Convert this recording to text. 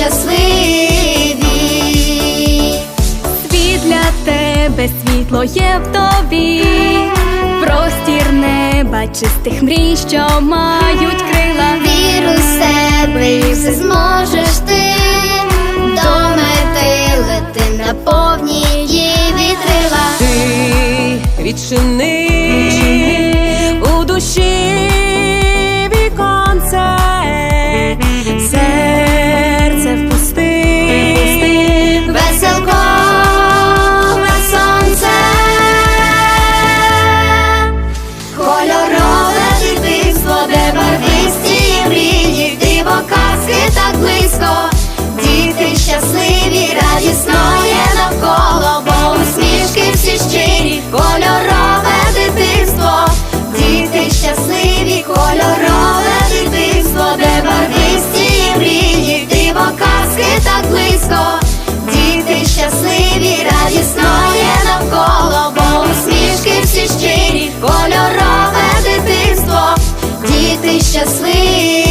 Щасливі. світ для тебе, світло є в тобі, простір неба, чистих мрій, що мають крила. Вір у себе і все зможеш ти до мети лети на повні її вітрила. Ти відчини щасливі, радісно є навколо, бо усмішки всі щирі, кольорове дитинство, діти щасливі, кольорове дитинство, де барвисті і мрії, диво казки так близько, діти щасливі, радісно є навколо, бо усмішки всі щирі, кольорове дитинство, діти щасливі.